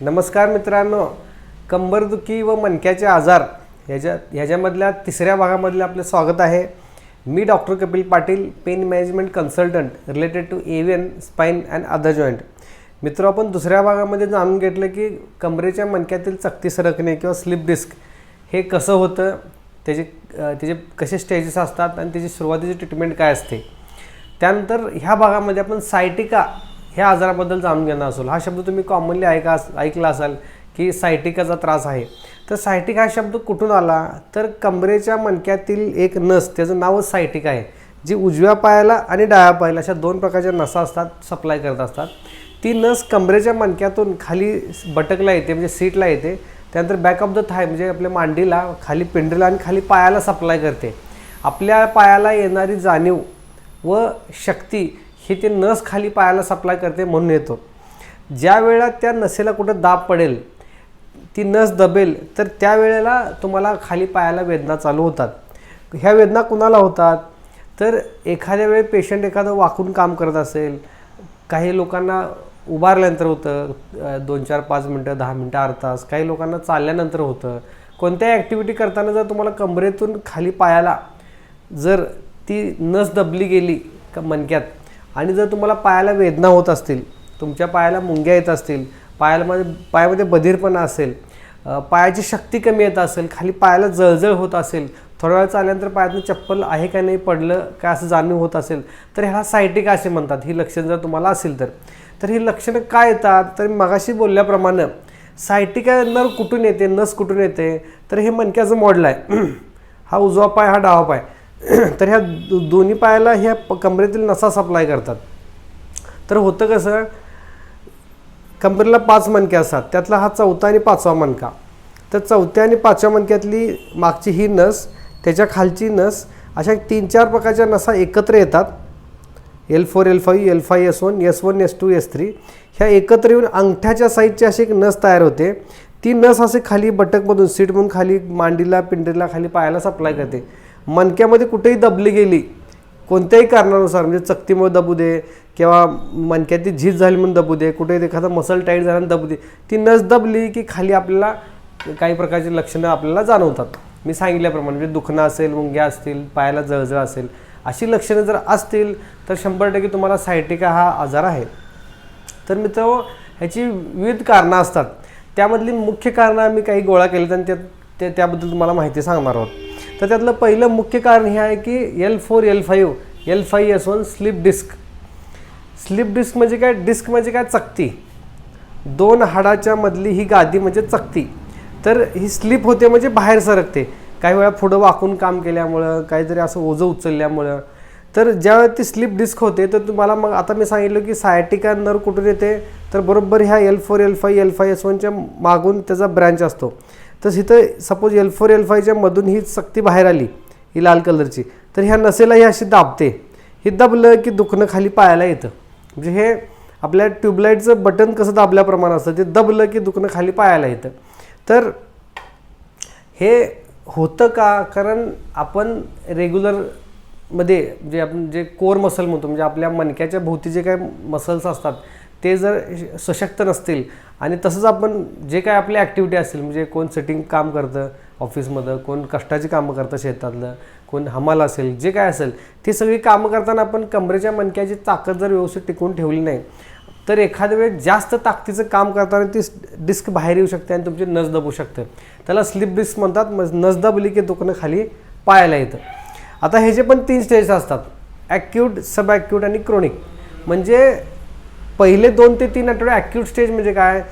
नमस्कार मित्रांनो. कंबरदुखी व मणक्याचे आजार ह्याच्या ह्याच्यामधल्या तिसऱ्या भागामधलं आपलं स्वागत आहे. मी doctor Kapil Patil pain management consultant related to avian spine and other joint मित्र आपण दुसऱ्या भागामध्ये जाणून घेतलं की कमरेच्या मणक्यातील चकती सरकणे किंवा स्लिप डिस्क हे कसं होतं त्याचे त्याचे कसे स्टेजेस असतात आणि त्याची सुरुवातीची ट्रीटमेंट काय असते. त्यानंतर ह्या भागामध्ये आपण सायटिका ह्या आजाराबद्दल जाणून घेणार असेल. हा शब्द तुम्ही कॉमनली ऐका ऐकला असाल की सायटिकाचा त्रास आहे. तर सायटिक हा शब्द कुठून आला? तर कमरेच्या मणक्यातील एक नस त्याचं नावच सायटिक आहे. जी उजव्या पायाला आणि डाव्या पायाला अशा दोन प्रकारच्या नसा असतात सप्लाय करत असतात. ती नस कमरेच्या मणक्यातून खाली बटकला येते म्हणजे सीटला येते. त्यानंतर बॅक ऑफ द थाय म्हणजे आपल्या मांडीला खाली पिंडीला आणि खाली पायाला सप्लाय करते. आपल्या पायाला येणारी जाणीव व शक्ती हे ते नस खाली पायाला सप्लाय करते म्हणून येतो. ज्या वेळेला त्या नसेला कुठं दाब पडेल ती नस दबेल तर त्यावेळेला तुम्हाला खाली पायाला वेदना चालू होतात. ह्या वेदना कुणाला होतात? तर एखाद्या वेळी पेशंट एखादं वाकून काम करत असेल काही लोकांना उभारल्यानंतर होतं दोन चार पाच मिनटं दहा मिनटं अर्धा तास काही लोकांना चालल्यानंतर होतं. कोणत्याही ॲक्टिव्हिटी करताना जर तुम्हाला कमरेतून खाली पायाला जर ती नस दबली गेली का मणक्यात आणि जर तुम्हाला पायाला वेदना होत असतील तुमच्या पायाला मुंग्या येत असतील पायामध्ये पायामध्ये बधीरपणा असेल पायाची शक्ती कमी येत असेल खाली पायाला जळजळ होत असेल थोड्या वेळ चालल्यानंतर पायातून चप्पल आहे का नाही पडलं काय असं जाणीव होत असेल तर ह्याला सायटिका असे म्हणतात. ही लक्षणं जर तुम्हाला असेल तर. तर ही लक्षणं काय येतात? तर मगाशी बोलल्याप्रमाणे सायटिका नर कुठून येते नस कुठून येते? तर हे मणक्याचं मॉडल आहे. हा उजवा पाय हा डावा पाय. तर ह्या दो- दोन्ही पायाला ह्या प- कमरेतील नसा सप्लाय करतात. तर होतं कसं कंबरेला पाच मणके असतात. त्यातला हा चौथा आणि पाचवा मणका. तर चौथ्या आणि पाचव्या मणक्यातली मागची ही नस त्याच्या खालची नस अशा तीन चार प्रकारच्या नसा एकत्र येतात. L four L five L five S one S one S two S three ह्या एकत्र येऊन अंगठ्याच्या साईजची अशी एक नस तयार होते. ती नस असे खाली बटकमधून सीट म्हणून खाली मांडीला पिंडीला खाली पायाला सप्लाय करते. मणक्यामध्ये कुठेही दबली गेली कोणत्याही कारणानुसार म्हणजे चकतीमुळे दबू दे किंवा मणक्याची झीज झाली म्हणून दबू दे कुठे एखादा मसल टाईट झाला दबू दे ती नस दबली की खाली आपल्याला काही प्रकारची लक्षणं आपल्याला जाणवतात. मी सांगितल्याप्रमाणे म्हणजे दुखणं असेल मुंग्या असतील पायाला जळजळ असेल अशी लक्षणं जर असतील तर शंभर टक्के तुम्हाला सायटिका हा आजार आहे. तर मित्र ह्याची विविध कारणं असतात. त्यामधली मुख्य कारणं आम्ही काही गोळा केली आणि त्या ते त्याबद्दल तुम्हाला माहिती सांगणार आहोत. तर त्यातलं पहिलं मुख्य कारण हे आहे की L four L five L five S one slip disc slip disc म्हणजे काय? डिस्क म्हणजे काय? चकती. दोन हाडाच्या मधली ही गादी म्हणजे चकती. तर ही स्लिप होते म्हणजे बाहेर सरकते. काही वेळा पुढं वाकून काम केल्यामुळं काहीतरी असं ओझं उचलल्यामुळं. तर ज्यावेळी ती स्लिप डिस्क होते तर तुम्हाला मग आता मी सांगितलं की सायटिका नर कुठून येते? तर बरोबर ह्या L four L five L five S वनच्या मागून त्याचा ब्रँच असतो. तर इथं सपोज एल फोर एल फायच्या मधून ही सक्ती बाहेर आली ही लाल कलरची तर ह्या नसेला ही अशी दाबते. ही दाबलं की दुखणं खाली पायाला येतं. म्हणजे हे आपल्या ट्यूबलाईटचं बटन कसं दाबल्याप्रमाणे असतं ते दबलं की दुखणं खाली पायाला येतं. तर हे होतं का? कारण आपण रेग्युलरमध्ये जे आपण जे कोर मसल म्हणतो म्हणजे आपल्या मणक्याच्या भोवती जे काही मसल्स असतात ते जर सशक्त नसतील आणि तसंच आपण जे काय आपली ॲक्टिव्हिटी असतील म्हणजे कोण सेटिंग काम करतं ऑफिसमध्ये कोण कष्टाची कामं करतं शेतातलं कोण हमाल असेल जे काय असेल ती सगळी कामं करताना आपण कमरेच्या मणक्याची ताकद जर व्यवस्थित टिकवून ठेवली नाही तर एखाद्या वेळेस जास्त ताकदीचं काम करताना ती डिस्क बाहेर येऊ शकते आणि तुमची नस दबू शकते. त्याला स्लिप डिस्क म्हणतात मग नस दबली की दुखणं खाली पायाला येतं. आता हे जे पण तीन स्टेज असतात ॲक्यूट सब ॲक्यूट आणि क्रोनिक म्हणजे पहिले दोन ते तीन आठवडे ॲक्यूट स्टेज म्हणजे काय?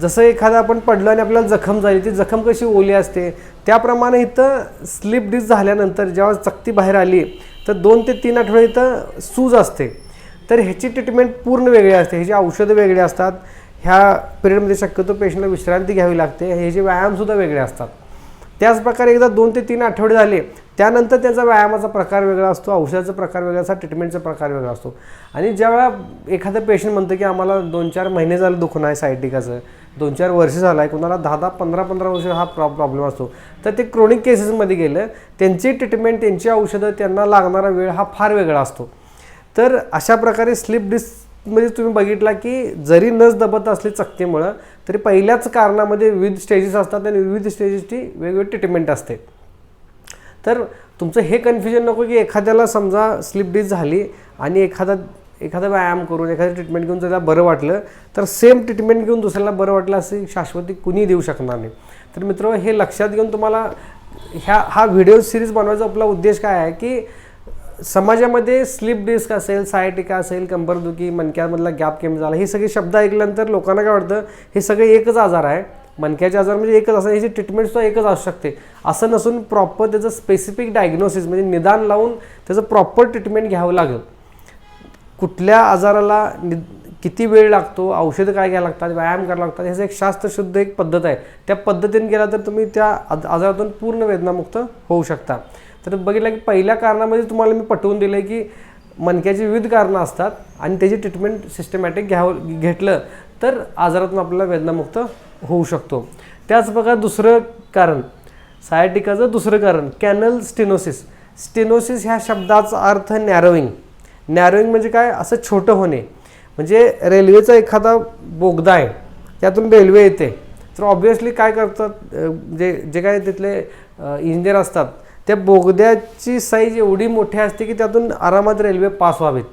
जसं एखादं आपण पडलं आणि आपल्याला जखम झाली ती जखम कशी ओली असते? त्याप्रमाणे इथं स्लिप डिस्क झाल्यानंतर जेव्हा चकती बाहेर आली तर दोन ते तीन आठवडे इथं सूज असते. तर ह्याची ट्रीटमेंट पूर्ण वेगळी असते. ह्याची औषधं वेगळी असतात. ह्या पिरियडमध्ये शक्यतो पेशंटला विश्रांती घ्यावी लागते. ह्याचे व्यायामसुद्धा वेगळे असतात. त्याचप्रकारे एकदा दोन ते तीन आठवडे झाले त्यानंतर त्याचा व्यायामाचा प्रकार वेगळा असतो औषधाचा प्रकार वेगळा असतो ट्रीटमेंटचा प्रकार वेगळा असतो. आणि ज्यावेळा एखादं पेशंट म्हणतं की आम्हाला दोन चार महिने झालं दुखणं आहे सायटिकाचं दोन चार वर्ष झालं आहे कुणाला दहा दहा पंधरा पंधरा वर्ष हा प्रॉ प्रॉब्लेम असतो. तर ते क्रोनिक केसेसमध्ये गेलं त्यांची ट्रीटमेंट त्यांची औषधं त्यांना लागणारा वेळ हा फार वेगळा असतो. तर अशा प्रकारे स्लिप डिस्कमध्ये तुम्ही बघितला की जरी नस दबत असली चकतीमुळं तरी पहिल्याच कारणामध्ये विविध स्टेजेस असतात आणि विविध स्टेजेसची वेगवेगळी ट्रीटमेंट असते. तर तुमचं हे कन्फ्युजन नको की एखाद्याला समजा स्लिप डिस झाली आणि एखादा एखादा व्यायाम करून एखादं ट्रीटमेंट घेऊन त्याला बरं वाटलं तर सेम ट्रीटमेंट घेऊन दुसऱ्याला बरं वाटलं असे शाश्वती कुणी देऊ शकणार नाही. तर मित्र हे लक्षात घेऊन तुम्हाला ह्या हा व्हिडिओ सिरीज बनवायचा आपला उद्देश काय आहे की समाजामध्ये स्लिप डिस्क असेल सायटिका असेल कंबरदुखी मणक्यामधला गॅप कमी झाला हे सगळे शब्द ऐकल्यानंतर लोकांना काय वाटतं हे सगळे एकच आजार आहे. मणक्याचे आजार म्हणजे एकच असं ह्याची ट्रीटमेंटसुद्धा एकच असू शकते. असं नसून प्रॉपर त्याचं स्पेसिफिक डायग्नोसिस म्हणजे निदान लावून त्याचं प्रॉपर ट्रीटमेंट घ्यावं लागेल. कुठल्या आजाराला नि किती वेळ लागतो औषधं काय घ्यायला लागतात व्यायाम करायला लागतात ह्याचं एक शास्त्रशुद्ध एक पद्धत आहे. त्या पद्धतीने गेला तर तुम्ही त्या आज- आजारातून पूर्ण वेदनामुक्त होऊ शकता. तर बघितलं की पहिल्या कारणामध्ये तुम्हाला मी पटवून दिलं की मणक्याची विविध कारणं असतात आणि त्याची ट्रीटमेंट सिस्टमॅटिक घ्यावं घेतलं तर आजारातून आपल्याला वेदनामुक्त होऊ शकतो. त्याच प्रकार दुसरं कारण सायटिकाचं दुसरं कारण कॅनल स्टेनोसिस स्टेनोसिस ह्या शब्दाचा अर्थ नॅरोईंग नॅरोईंग म्हणजे काय? असं छोटं होणे. म्हणजे रेल्वेचा एखादा बोगदा आहे त्यातून रेल्वे येते. तर ऑब्वियसली काय करतात जे जे काय तिथले इंजिनियर असतात त्या बोगद्याची साईज एवढी मोठी असते की त्यातून आरामात रेल्वे पास व्हावेत.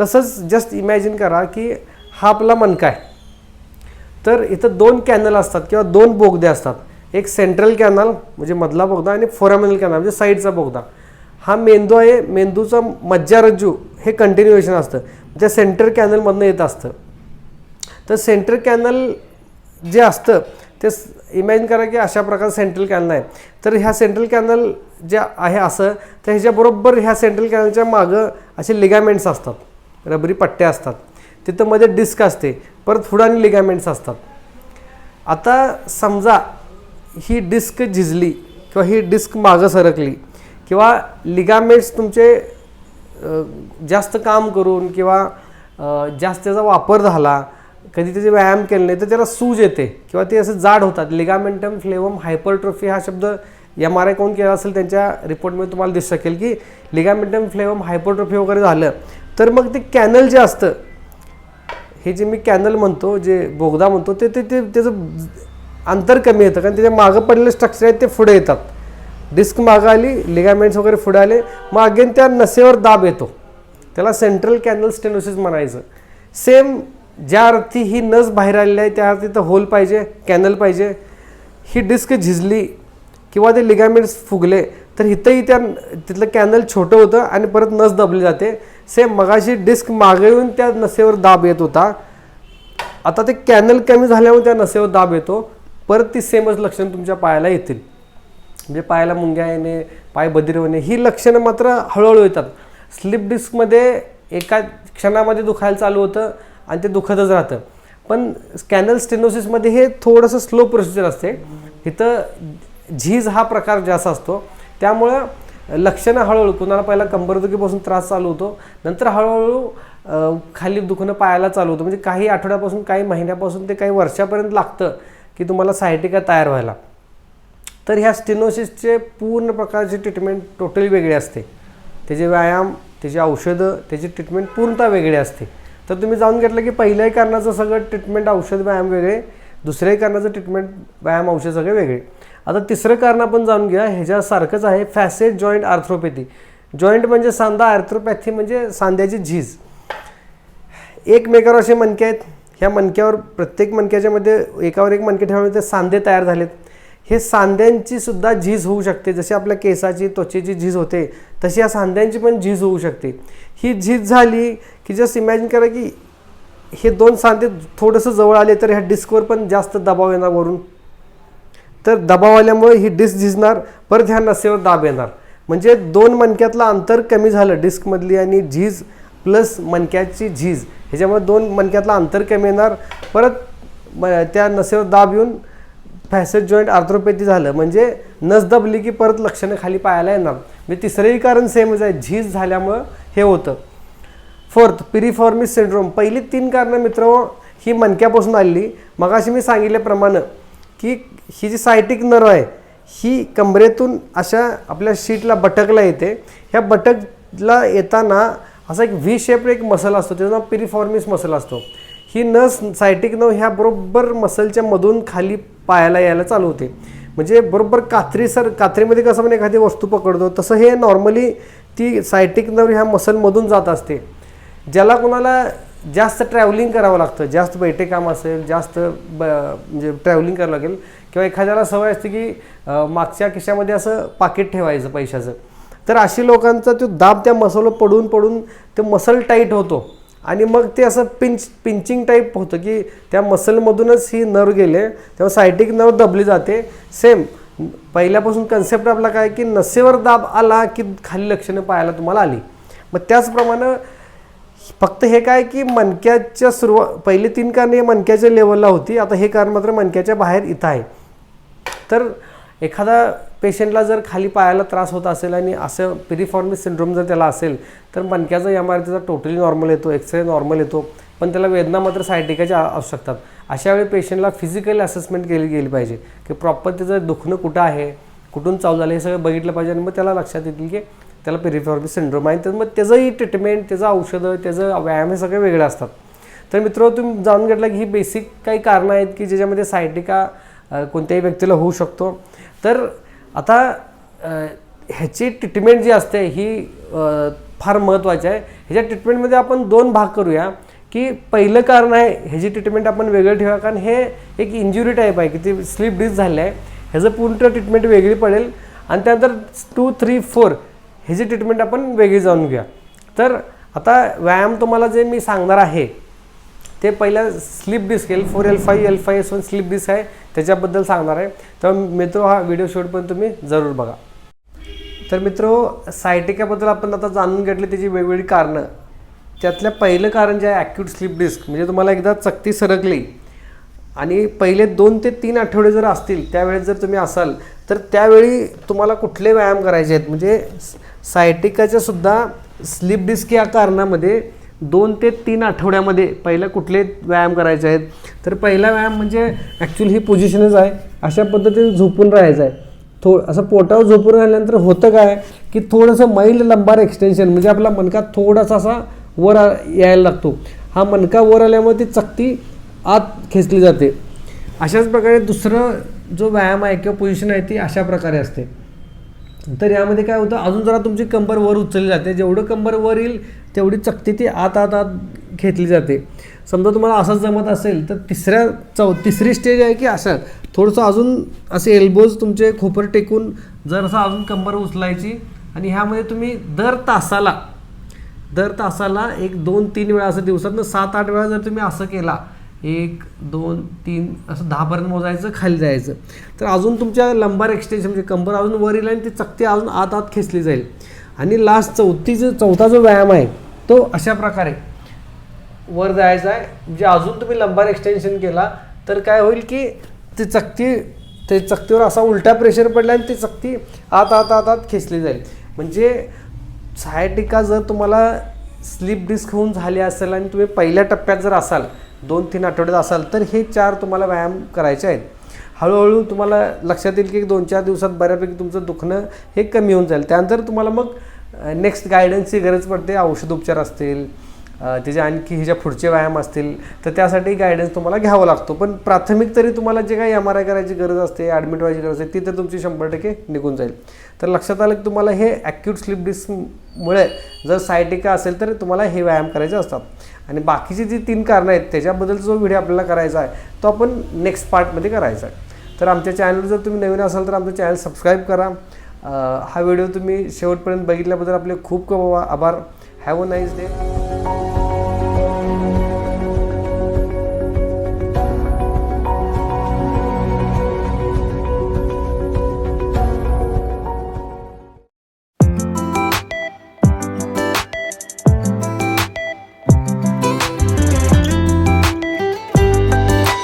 तसंच जस्ट इमॅजिन करा की हा आपला मणका आहे. तर इथं दोन कॅनल असतात किंवा दोन बोगदे असतात. एक सेंट्रल कॅनल म्हणजे मधला बोगदा आणि फोरामेनल कॅनल म्हणजे साईडचा बोगदा. हा मेंदू आहे मेंदूचा मज्जारज्जू हे कंटिन्युएशन असतं. त्या सेंटर कॅनलमधनं येत असतं. तर सेंटर कॅनल जे असतं ते इमॅजिन करा की अशा प्रकारचं सेंट्रल कॅनल आहे. तर ह्या सेंट्रल कॅनल जे आहे असं तर ह्याच्याबरोबर ह्या सेंट्रल कॅनलच्या मागं असे लिगामेंट्स असतात. रबरी पट्ट्या असतात. तिथं मध्ये डिस्क असते. परत पुढं आणि लिगामेंट्स असतात. आता समजा ही डिस्क झिजली किंवा ही डिस्क मागं सरकली किंवा लिगामेंट्स तुमचे जास्त काम करून किंवा जास्त त्याचा वापर झाला कधी त्याचे व्यायाम केले नाही तर त्याला सूज येते किंवा ते असं जाड होतात. लिगामेंटम फ्लेवम हायपरट्रोफी हा शब्द एम आर आय कोण केला असेल त्यांच्या रिपोर्टमध्ये तुम्हाला दिसू शकेल की लिगामेंटम फ्लेवम हायपरट्रोफी वगैरे झालं तर मग ते कॅनल जे असतं हे जे मी कॅनल म्हणतो जे बोगदा म्हणतो ते ते ते त्याचं अंतर कमी येतं कारण त्याच्या मागं पडलेले स्ट्रक्चर आहेत ते पुढे येतात. डिस्क मागं आली लिगामेंट्स वगैरे पुढे आले मग अगेन त्या नसेवर दाब येतो. त्याला सेंट्रल कॅनल स्टेनोसिस म्हणायचं. सेम ज्या अर्थी ही नस बाहेर आलेली आहे त्या अर्थी तर होल पाहिजे कॅनल पाहिजे. ही डिस्क झिजली किंवा ते लिगामेंट्स फुगले तर इथंही त्या तिथलं कॅनल छोटं होतं आणि परत नस दबली जाते. सेम मगाशी डिस्क मागे येऊन त्या नसेवर दाब येत होता. आता ते कॅनल कमी झाल्यामुळे त्या नसेवर दाब येतो. परत ती सेमच लक्षणं तुमच्या पायाला येतील. म्हणजे पायाला मुंग्या येणे पाय बदिर होणे ही लक्षणं मात्र हळूहळू येतात. स्लिप डिस्कमध्ये एका क्षणामध्ये दुखायला चालू होतं. आणि ते दुखतच राहतं. पण स्कॅनल स्टेनोसिसमध्ये हे थोडंसं स्लो प्रोसिजर असते. इथं झीज हा प्रकार जास्त असतो. त्यामुळं लक्षणं हळूहळू कुणाला पहिला कंबरदुखीपासून त्रास चालू होतो नंतर हळूहळू खाली दुखणं पायाला चालू होतं. म्हणजे काही आठवड्यापासून काही महिन्यापासून ते काही वर्षापर्यंत लागतं की तुम्हाला सायटिका तयार व्हायला. तर ह्या स्टेनोसिसचे पूर्ण प्रकारची ट्रीटमेंट टोटली वेगळी असते. त्याचे व्यायाम त्याची औषधं त्याची ट्रीटमेंट पूर्णतः वेगळी असते. तर तुम्ही जाऊन घेतलं की पहिल्याही कारणाचं सगळं ट्रीटमेंट औषध व्यायाम वेगळे. दुसऱ्याही कारणाचं ट्रीटमेंट व्यायाम औषध सगळे वेगळे. आता तिसरं कारण आपण जाणून घ्या ह्याच्यासारखंच आहे फॅसेट जॉईंट आर्थ्रोपॅथी जॉईंट म्हणजे सांधा आर्थ्रोपॅथी म्हणजे सांध्याची झीज. एकमेकावर असे मणके आहेत. ह्या मणक्यावर प्रत्येक मणक्याच्यामध्ये एकावर एक मणके ठेवल्यामुळे ते सांधे तयार झालेत. हे सांध्यांची सुद्धा झीज होऊ शकते. जशी आपल्या केसाची त्वचेची झीज होते तशी या सांध्यांची पण झीज होऊ शकते. ही झीज झाली की जस्ट इमॅजिन करा की हे दोन सांधे थोडंसं जवळ आले तर ह्या डिस्कवर पण जास्त दबाव येणार वरून. तर दबाव आल्यामुळे ही डिस्क झिजणार परत ह्या नसेवर दाब येणार. म्हणजे दोन मणक्यातलं अंतर कमी झालं डिस्कमधली आणि झीज प्लस मणक्याची झीज. ह्याच्यामुळे दोन मणक्यातलं अंतर कमी येणार परत त्या नसेवर दाब येऊन फॅसेट जॉईंट आर्थ्रोपॅथी झालं म्हणजे नस दबली की परत लक्षणं खाली पाहायला येणार. म्हणजे तिसरंही कारण सेमच आहे झीज झाल्यामुळं हे होतं. फोर्थ पिरिफॉर्मिस सिंड्रोम पहिली तीन कारणं मित्र ही मणक्यापासून आलेली. मगाशी मी सांगितल्याप्रमाणे की ही जी सायटिक नर्व आहे ही कमरेतून अशा आपल्या शीटला बटकला येते. ह्या बटकला येताना असा एक व्ही शेप एक मसल असतो त्याचं नाव पिरिफॉर्मिस मसल असतो. ही नस सायटिक नव ह्या बरोबर मसलच्या मधून खाली पायाला यायला चालू होते. म्हणजे बरोबर कात्री सर कात्रीमध्ये कसं म्हणजे एखादी वस्तू पकडतो तसं हे नॉर्मली ती सायटिक नर्व ह्या मसलमधून जात असते. ज्याला कोणाला जास्त ट्रॅव्हलिंग करावं लागतं जास्त बैठे काम असेल जास्त ब म्हणजे ट्रॅव्हलिंग करावं लागेल किंवा एखाद्याला सवय असते की मागच्या खिशामध्ये असं पाकिट ठेवायचं पैशाचं. तर अशी लोकांचा तो दाब त्या मसलवर पडून पडून ते मसल टाईट होतो. आणि मग ते असं पिंच पिंचिंग टाईप होतं की त्या मसलमधूनच ही नर्व गेले तेव्हा सायटिक नर्व दबली जाते. सेम पहिल्यापासून कन्सेप्ट आपला काय की नसेवर दाब आला की खाली लक्षणं पाहायला तुम्हाला आली. मग त्याचप्रमाणे फक्त हे काय की मणक्याच्या सुरुवात पहिले तीन कारणे मणक्याच्या लेवलला होती. आता हे कारण मात्र मणक्याच्या बाहेर इथं आहे. तर एखादा पेशंटला जर खाली पायाला त्रास होत असेल आणि असं पिरिफॉर्मिस सिंड्रोम जर त्याला असेल तर मणक्याचा एम आर त्याचा टोटली नॉर्मल येतो एक्सरे नॉर्मल येतो पण त्याला वेदना मात्र सायटिकाच्या असू शकतात. अशा वेळी पेशंटला फिजिकल असेसमेंट केली गेली पाहिजे की प्रॉपर त्याचं दुखणं कुठं आहे कुठून चालू झालं हे सगळं बघितलं पाहिजे आणि मग त्याला लक्षात येतील की त्याला पेरिफॉर्मिस सिंड्रोम आहे. तर मग त्याचंही ट्रीटमेंट त्याचं औषधं त्याचं व्यायाम हे सगळे वेगळे असतात. तर मित्र तुम्ही जाणून घेतलं की ही बेसिक काही कारणं आहेत की ज्याच्यामध्ये सायटिका कोणत्याही व्यक्तीला होऊ शकतो. तर आता ह्याची ट्रीटमेंट जी असते ही फार महत्त्वाची आहे. ह्याच्या ट्रीटमेंटमध्ये आपण दोन भाग करूया की पहिलं कारण आहे ह्याची ट्रीटमेंट आपण वेगळं ठेवा कारण हे एक इंजुरी टाईप आहे की ती स्लीप डिस झाली आहे. ह्याचं पूर्ण ट्रीटमेंट वेगळी पडेल. आणि त्यानंतर टू थ्री फोर ह्याची ट्रीटमेंट आपण वेगळी जाणून घेऊया. तर आता व्यायाम तुम्हाला जे मी सांगणार आहे ते पहिलं slip disc L four L five L five S one slip disc आहे त्याच्याबद्दल सांगणार आहे. तर मित्र हा व्हिडिओ शूट पण तुम्ही जरूर बघा. तर मित्र सायटिकाबद्दल आपण आता जाणून घेतले त्याची वेगवेगळी कारणं. त्यातलं पहिलं कारण जे आहे ॲक्यूट स्लिप डिस्क म्हणजे तुम्हाला एकदा चकती सरकली आणि पहिले दोन ते तीन आठवडे जर असतील त्यावेळेस जर तुम्ही असाल तर त्यावेळी तुम्हाला कुठले व्यायाम करायचे आहेत? म्हणजे सायटिकाच्या सुद्धा स्लिप डिस्क या कारणामध्ये दोन ते तीन आठवड्यामध्ये पहिला कुठले व्यायाम करायचे आहेत? तर पहिला व्यायाम म्हणजे ॲक्च्युली ही पोझिशनच आहे. अशा पद्धतीने झोपून राहायचं आहे. थो असं पोटावर झोपून राहिल्यानंतर होतं काय की थोडंसं मैल लंबार एक्सटेन्शन म्हणजे आपला मणका थोडासा असा वर यायला लागतो. हा मणका वर आल्यामुळे ती चकती आत खेचली जाते. अशाच प्रकारे दुसरं जो व्यायाम आहे किंवा पोझिशन आहे ती अशा प्रकारे असते. तर यामध्ये काय होतं अजून जरा तुमची कंबर वर उचलली जाते. जेवढं कंबर वर येईल तेवढी चकती ती आत आत आत घेतली जाते. समजा तुम्हाला असंच जमत असेल तर तिसऱ्या चौ तिसरी स्टेज आहे की असं थोडंसं अजून असे एल्बोज तुमचे खोपर टेकून जर असं अजून कंबर उचलायची आणि ह्यामध्ये तुम्ही दर तासाला दर तासाला एक दोन तीन वेळा असं दिवसातनं सात आठ वेळा जर तुम्ही असं केला एक दोन तीन असं दहापर्यंत मोजायचं खाली जायचं. तर अजून तुमच्या लंबार एक्सटेन्शन म्हणजे कंबर अजून वर येईल आणि ती चकती अजून आत आत खेचली जाईल. आणि लास्ट चौथी जो चौथा जो व्यायाम आहे तो अशा प्रकारे वर जायचा आहे. म्हणजे अजून तुम्ही लंबार एक्सटेन्शन केला तर काय होईल की ती चकती ते चकतीवर असा उलटा प्रेशर पडला आणि ती चकती आत आत आत आत खेचली जाईल. म्हणजे सायटिका जर तुम्हाला स्लीप डिस्क होऊन झाली असेल आणि तुम्ही पहिल्या टप्प्यात जर असाल दोन तीन आठवड्यात असाल तर हे चार तुम्हाला व्यायाम करायचे आहेत. हळूहळू तुम्हाला लक्षात येईल की दोन चार दिवसात बऱ्यापैकी तुमचं दुखणं हे कमी होऊन जाईल. त्यानंतर तुम्हाला मग नेक्स्ट गायडन्सची गरज पडते. औषधोपचार असतील त्याचे आणखी ह्याच्या पुढचे व्यायाम असतील तर त्यासाठी गायडन्स तुम्हाला घ्यावा लागतो. पण प्राथमिक तरी तुम्हाला जे काही एम आर आय करायची गरज असते ॲडमिट व्हायची गरज असते ती तर तुमची शंभर टक्के निघून जाईल. तर लक्षात आलं की तुम्हाला हे ॲक्यूट स्लिप डिस्कमुळे जर सायटिका असेल तर तुम्हाला हे व्यायाम करायचे असतात. आणि बाकीची जी तीन कारणं आहेत त्याच्याबद्दल जो व्हिडिओ आपल्याला करायचा आहे तो आपण नेक्स्ट पार्टमध्ये करायचा आहे. तर आमच्या चॅनलवर जर तुम्ही नवीन असाल तर आमचं चॅनल सबस्क्राईब करा. हा व्हिडिओ तुम्ही शेवटपर्यंत बघितल्याबद्दल आपले खूप खूप आभार. Have a nice day